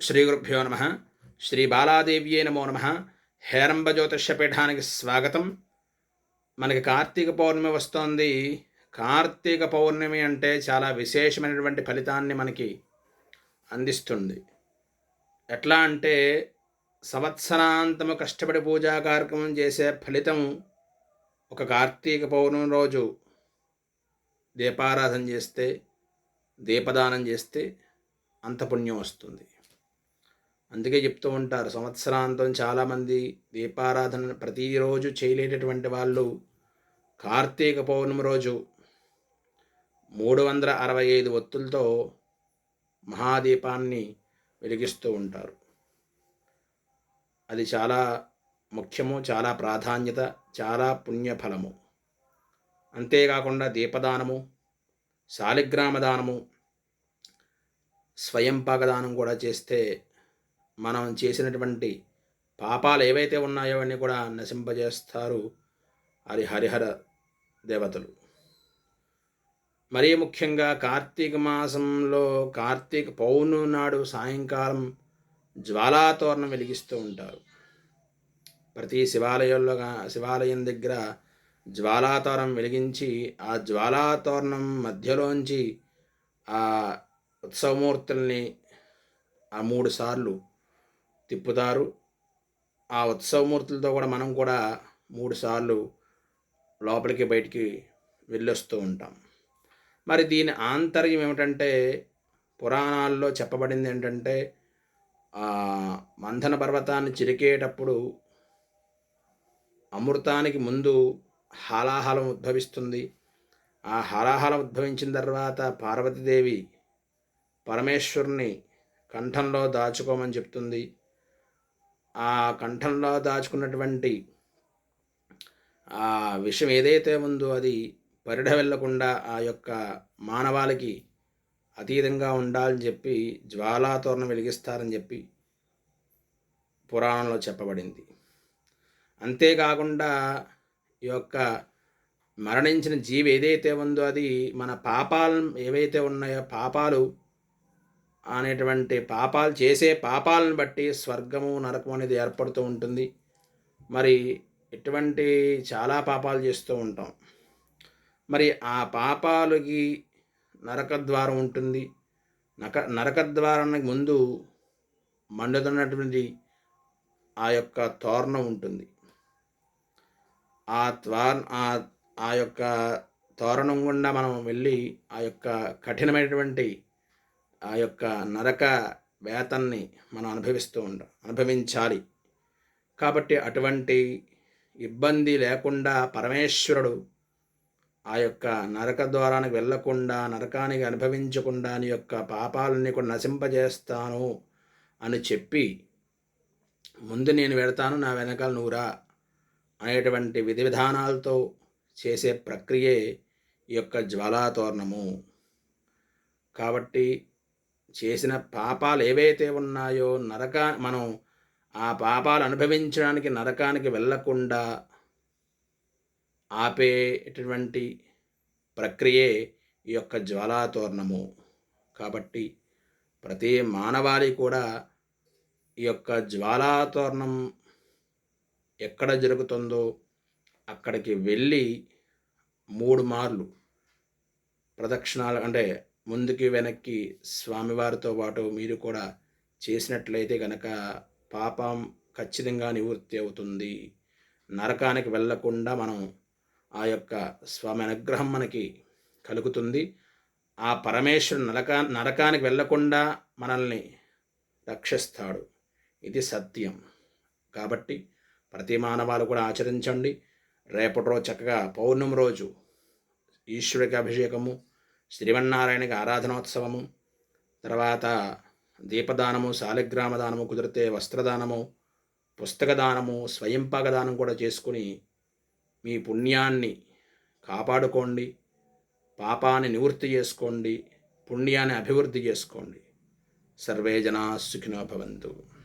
శ్రీగురుభ్యో నమ. శ్రీ బాలాదేవ్యే నమో నమ. హేరంబ జ్యోతిష్యపీఠానికి స్వాగతం. మనకి కార్తీక పౌర్ణమి వస్తోంది. కార్తీక పౌర్ణమి అంటే చాలా విశేషమైనటువంటి ఫలితాన్ని మనకి అందిస్తుంది. ఎట్లా అంటే సంవత్సరాంతము కష్టపడి పూజా కార్యక్రమం చేసే ఫలితం ఒక కార్తీక పౌర్ణమి రోజు. దీపారాధన చేస్తే దీపదానం చేస్తే అంత పుణ్యం వస్తుంది. అందుకే చెప్తూ ఉంటారు సంవత్సరాంతం చాలామంది దీపారాధన ప్రతిరోజు చేయలేటటువంటి వాళ్ళు. కార్తీక పౌర్ణమి రోజు మూడు వందల అరవై ఐదు ఒత్తులతో మహాదీపాన్ని వెలిగిస్తూ ఉంటారు. అది చాలా ముఖ్యము చాలా ప్రాధాన్యత చాలా పుణ్యఫలము. అంతేకాకుండా దీపదానము శాలిగ్రామ దానము స్వయం పాకదానం కూడా చేస్తే మనం చేసినటువంటి పాపాలు ఏవైతే ఉన్నాయో అన్నీ కూడా నశింపజేస్తారు అది హరిహర దేవతలు. మరీ ముఖ్యంగా కార్తీక మాసంలో కార్తీక పౌర్ణమి నాడు సాయంకాలం జ్వాలాతోరణం వెలిగిస్తూ ఉంటారు. ప్రతి శివాలయంలో శివాలయం దగ్గర జ్వాలాతోరణం వెలిగించి ఆ జ్వాలాతోరణం మధ్యలోంచి ఆ ఉత్సవమూర్తుల్ని ఆ మూడు సార్లు తిప్పుతారు. ఆ ఉత్సవమూర్తులతో కూడా మనం కూడా మూడుసార్లు లోపలికి బయటికి వెళ్ళొస్తూ ఉంటాం. మరి దీని ఆంతర్యం ఏమిటంటే పురాణాల్లో చెప్పబడింది ఏంటంటే మంథన పర్వతాన్ని చిరికేటప్పుడు అమృతానికి ముందు హాలాహలం ఉద్భవిస్తుంది. ఆ హాలాహలం ఉద్భవించిన తర్వాత పార్వతీదేవి పరమేశ్వరుని కంఠంలో దాచుకోమని చెప్తుంది. ఆ కంఠంలో దాచుకున్నటువంటి ఆ విషయం ఏదైతే ఉందో అది పరిడ వెళ్ళకుండా ఆ యొక్క మానవాళికి అతీతంగా ఉండాలని చెప్పి జ్వాలాతోరణం వెలిగిస్తారని చెప్పి పురాణంలో చెప్పబడింది. అంతేకాకుండా ఈ యొక్క మరణించిన జీవి ఏదైతే ఉందో అది మన పాపాలు ఏవైతే ఉన్నాయో పాపాలు అనేటువంటి పాపాలు చేసే పాపాలను బట్టి స్వర్గము నరకం అనేది ఏర్పడుతూ ఉంటుంది. మరి ఎటువంటి చాలా పాపాలు చేస్తూ ఉంటాం. మరి ఆ పాపాలకి నరకద్వారం ఉంటుంది. నక నరకద్వారానికి ముందు మండుతున్నటువంటి ఆ యొక్క తోరణం ఉంటుంది. ఆ ద్వార ఆ యొక్క తోరణం గుండా మనం వెళ్ళి ఆ యొక్క కఠినమైనటువంటి ఆ యొక్క నరక వేతన్ని మనం అనుభవిస్తూ ఉంటాం అనుభవించాలి. కాబట్టి అటువంటి ఇబ్బంది లేకుండా పరమేశ్వరుడు ఆ యొక్క నరక ద్వారానికి వెళ్ళకుండా నరకానికి అనుభవించకుండా నీ యొక్క పాపాలని కూడా నశింపజేస్తాను అని చెప్పి ముందు నేను వెడతాను నా వెనకాల నూరా అనేటువంటి విధి విధానాలతో చేసే ప్రక్రియే ఈ యొక్క జ్వాలాతోరణము. కాబట్టి చేసిన పాపాలు ఏవైతే ఉన్నాయో నరక మనం ఆ పాపాలు అనుభవించడానికి నరకానికి వెళ్ళకుండా ఆపేటటువంటి ప్రక్రియే ఈ యొక్క జ్వాలాతోరణము. కాబట్టి ప్రతి మానవాళి కూడా ఈ యొక్క జ్వాలాతోరణం ఎక్కడ జరుగుతుందో అక్కడికి వెళ్ళి మూడు మార్లు ప్రదక్షిణాలు అంటే ముందుకి వెనక్కి స్వామివారితో పాటు మీరు కూడా చేసినట్లయితే కనుక పాపం ఖచ్చితంగా నివృత్తి అవుతుంది. నరకానికి వెళ్ళకుండా మనం ఆ యొక్క స్వామి అనుగ్రహం మనకి కలుగుతుంది. ఆ పరమేశ్వరుడు నరకా నరకానికి వెళ్ళకుండా మనల్ని రక్షిస్తాడు. ఇది సత్యం. కాబట్టి ప్రతి మానవాలు కూడా ఆచరించండి. రేపటి రోజు చక్కగా పౌర్ణమి రోజు ఈశ్వరుడికి అభిషేకము శ్రీవన్నారాయణకి ఆరాధనోత్సవము తర్వాత దీపదానము శాలిగ్రామ దానము కుదిరితే వస్త్రదానము పుస్తక దానము స్వయంపాక దానం కూడా చేసుకుని మీ పుణ్యాన్ని కాపాడుకోండి పాపాన్ని నివృత్తి చేసుకోండి పుణ్యాన్ని అభివృద్ధి చేసుకోండి. సర్వే జనా సుఖినో భవంతు.